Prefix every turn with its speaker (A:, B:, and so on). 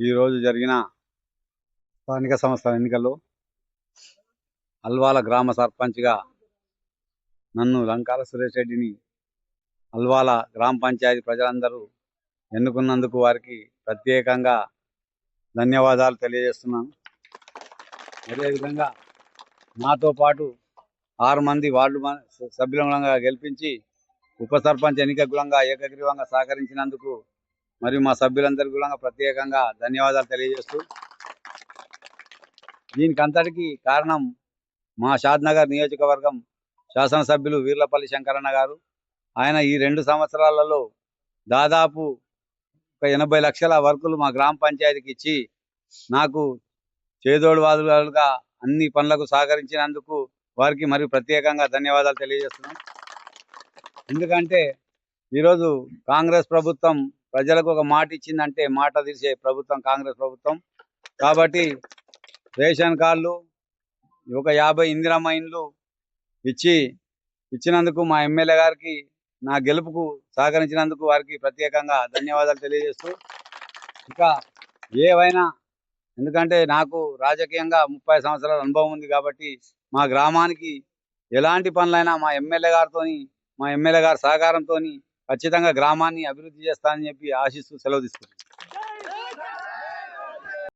A: ఈరోజు జరిగిన స్థానిక సంస్థల ఎన్నికల్లో అల్వాల గ్రామ సర్పంచ్గా నన్ను లంకాల సురేష్ రెడ్డిని అల్వాల గ్రామ పంచాయతీ ప్రజలందరూ ఎన్నుకున్నందుకు వారికి ప్రత్యేకంగా ధన్యవాదాలు తెలియజేస్తున్నాను. అదేవిధంగా నాతో పాటు ఆరు మంది వార్డు సభ్యులంగా గెలిపించి ఉప సర్పంచ్ ఎన్నిక గులంగా ఏకగ్రీవంగా సహకరించినందుకు మరియు మా సభ్యులందరికీ కూడా ప్రత్యేకంగా ధన్యవాదాలు తెలియజేస్తూ దీనికంతటికీ కారణం మా షాద్నగర్ నియోజకవర్గం శాసనసభ్యులు వీర్లపల్లి శంకరన్న గారు. ఆయన ఈ రెండు సంవత్సరాలలో దాదాపు ఒక ఎనభై లక్షల వర్కులు మా గ్రామ పంచాయతీకి ఇచ్చి నాకు చేదోడువాదులుగా అన్ని పనులకు సహకరించినందుకు వారికి మరియు ప్రత్యేకంగా ధన్యవాదాలు తెలియజేస్తున్నాం. ఎందుకంటే ఈరోజు కాంగ్రెస్ ప్రభుత్వం ప్రజలకు ఒక మాట ఇచ్చిందంటే మాట తీసే ప్రభుత్వం కాంగ్రెస్ ప్రభుత్వం. కాబట్టి రేషన్ కార్డులు ఒక యాభై ఇందిరమ్మ ఇండ్లు ఇచ్చి ఇచ్చినందుకు మా ఎమ్మెల్యే గారికి నా గెలుపుకు సహకరించినందుకు వారికి ప్రత్యేకంగా ధన్యవాదాలు తెలియజేస్తూ ఇంకా ఏవైనా ఎందుకంటే నాకు రాజకీయంగా ముప్పై సంవత్సరాల అనుభవం ఉంది కాబట్టి మా గ్రామానికి ఎలాంటి పనులైనా మా ఎమ్మెల్యే గారితోని మా ఎమ్మెల్యే గారి సహకారంతో ఖచ్చితంగా గ్రామాన్ని అభివృద్ధి చేస్తానని చెప్పి ఆశిస్తూ సెలవు తీసుకుంటాను